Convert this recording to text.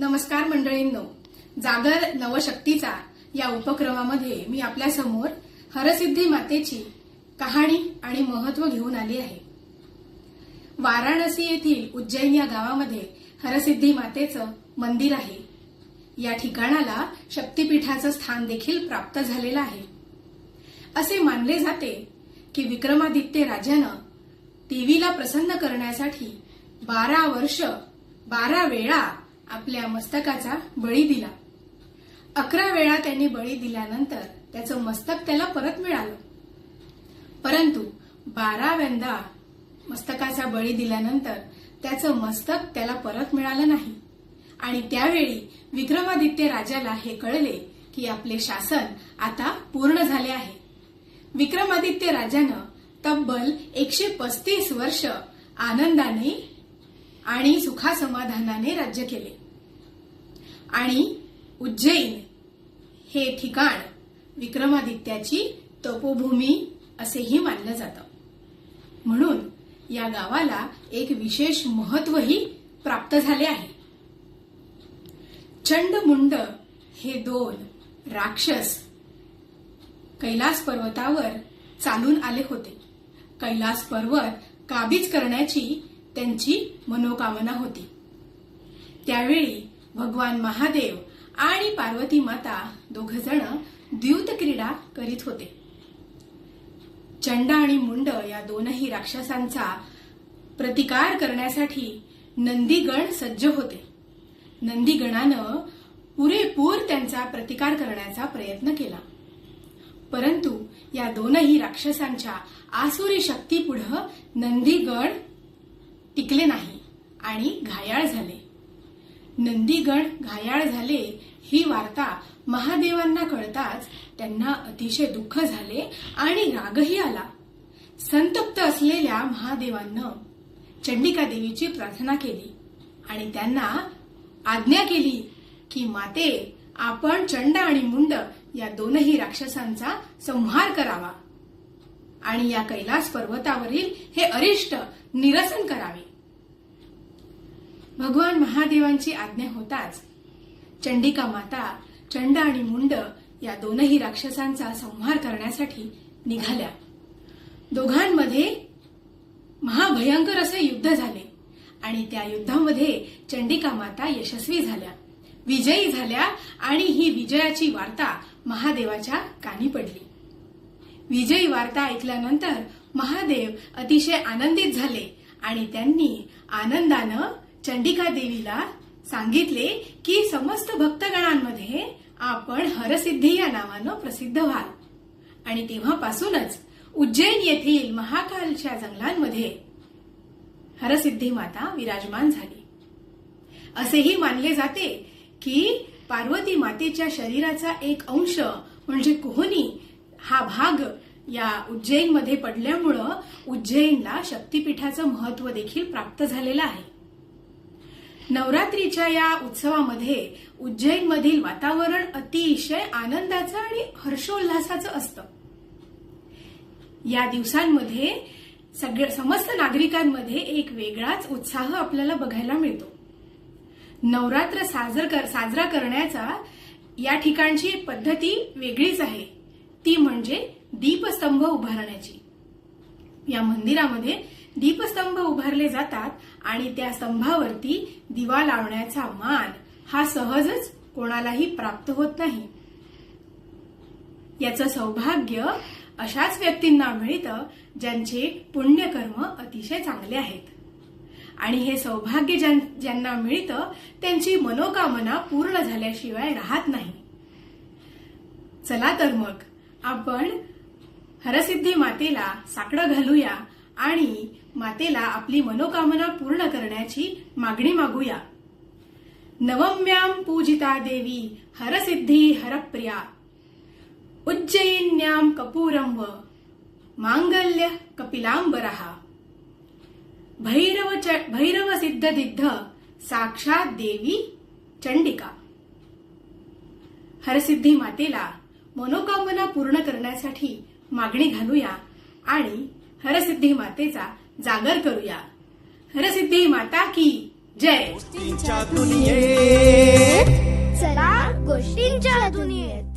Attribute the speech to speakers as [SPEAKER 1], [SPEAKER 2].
[SPEAKER 1] नमस्कार मंडळींनो. जागर नवशक्तीचा या उपक्रमामध्ये मी आपल्यासमोर हरसिद्धी मातेची कहाणी आणि महत्त्व घेऊन आली आहे. वाराणसी येथील उज्जैन या गावामध्ये हरसिद्धी मातेचं मंदिर आहे. या ठिकाणाला शक्तीपीठाचं स्थान देखील प्राप्त झालेलं आहे. असे मानले जाते की विक्रमादित्य राजानं देवीला प्रसन्न करण्यासाठी बारा वर्ष बारा वेळा आपल्या मस्तकाचा बळी दिला. अकरा वेळा त्यांनी बळी दिल्यानंतर त्याचं मस्तक त्याला परत मिळालं. परंतु बाराव्यांदा मस्तकाचा बळी दिल्यानंतर त्याचं मस्तक त्याला परत मिळालं नाही. आणि त्यावेळी विक्रमादित्य राजाला हे कळले की आपले शासन आता पूर्ण झाले आहे. विक्रमादित्य राजानं तब्बल एकशे पस्तीस वर्ष आनंदाने आणि सुखासमाधानाने राज्य केले. आणि उज्जैन हे ठिकाण विक्रमादित्याची तपोभूमी असेही मानलं जातं. म्हणून या गावाला एक विशेष महत्वही प्राप्त झाले आहे. चंडमुंड हे दोन राक्षस कैलास पर्वतावर चालून आले होते. कैलास पर्वत काबीज करण्याची त्यांची मनोकामना होती. त्यावेळी भगवान महादेव आणि पार्वती माता दोघ जण द्यूत क्रीडा करीत होते. चंड आणि मुंड या दोनही राक्षसांचा प्रतिकार करण्यासाठी नंदीगण सज्ज होते. नंदीगणानं पुरेपूर त्यांचा प्रतिकार करण्याचा प्रयत्न केला. परंतु या दोनही राक्षसांच्या आसुरी शक्तीपुढं नंदीगण टिकले नाही आणि घायाळ झाले. नंदीगण घायाळ झाले ही वार्ता महादेवांना कळताच त्यांना अतिशय दुःख झाले आणि रागही आला. संतप्त असलेल्या महादेवांना चंडिका देवीची प्रार्थना केली आणि त्यांना आज्ञा केली की माते आपण चंड आणि मुंड या दोनही राक्षसांचा संहार करावा. आणि या कैलास पर्वतावरील हे अरिष्ट निरसन करावे. भगवान महादेवांची आज्ञा होताच चंडिका माता चंड आणि मुंड या दोनही राक्षसांचा संहार करण्यासाठी निघाल्या. दोघांमध्ये महाभयंकर असे युद्ध झाले आणि त्या युद्धामध्ये चंडिका माता यशस्वी झाल्या विजयी झाल्या आणि ही विजयाची वार्ता महादेवाच्या कानी पडली. विजयी वार्ता ऐकल्यानंतर महादेव अतिशय आनंदित झाले आणि त्यांनी आनंदानं चंडिका देवीला सांगितले की समस्त भक्तगणांमध्ये आपण हरसिद्धी या नावानं प्रसिद्ध व्हाल. आणि तेव्हापासूनच उज्जैन येथील महाकालच्या जंगलांमध्ये हरसिद्धी माता विराजमान झाली. असेही मानले जाते की पार्वती मातेच्या शरीराचा एक अंश म्हणजे कोहनी हा भाग या उज्जैनमध्ये पडल्यामुळं उज्जैनला शक्तीपीठाचं महत्त्व देखील प्राप्त झालेलं आहे. नवरात्रीच्या या उत्सवामध्ये उज्जैनमधील वातावरण अतिशय आनंदाचं आणि हर्षोल्हासाचं असतं. या दिवसांमध्ये सगळ्या समस्त नागरिकांमध्ये एक वेगळाच उत्साह आपल्याला बघायला मिळतो. नवरात्र साजर कर साजरा करण्याचा या ठिकाणची पद्धती वेगळीच आहे. ती म्हणजे दीपस्तंभ उभारण्याची. या मंदिरामध्ये दीपस्तंभ उभारले जातात आणि त्या स्तंभावरती दिवा लावण्याचा मान हा सहजच कोणालाही प्राप्त होत नाही. याचं सौभाग्य अशाच व्यक्तींना मिळतं ज्यांचे पुण्यकर्म अतिशय चांगले आहेत. आणि हे सौभाग्य ज्यां- ज्यांना मिळतं त्यांची मनोकामना पूर्ण झाल्याशिवाय राहत नाही. चला तर मग आपण हरसिद्धी मातेला साकडं घालूया आणि मातेला आपली मनोकामना पूर्ण करण्याची मागणी मागूया. नवम्याम पूजिता देवी हरसिद्धी हरप्रिया. उज्जयिन्याम कपूरंव व मांगल्य कपिलांबरहा भैरव च- सिद्ध सिद्धदिद्ध साक्षात देवी चंडिका हरसिद्धी मातेला मनोकामना पूर्ण करण्यासाठी मागणी घालूया आणि हरसिद्धी मातेचा जागर करूया. हरसिद्धी माता की जय.
[SPEAKER 2] चला गोष्टींच्या दुनियेत.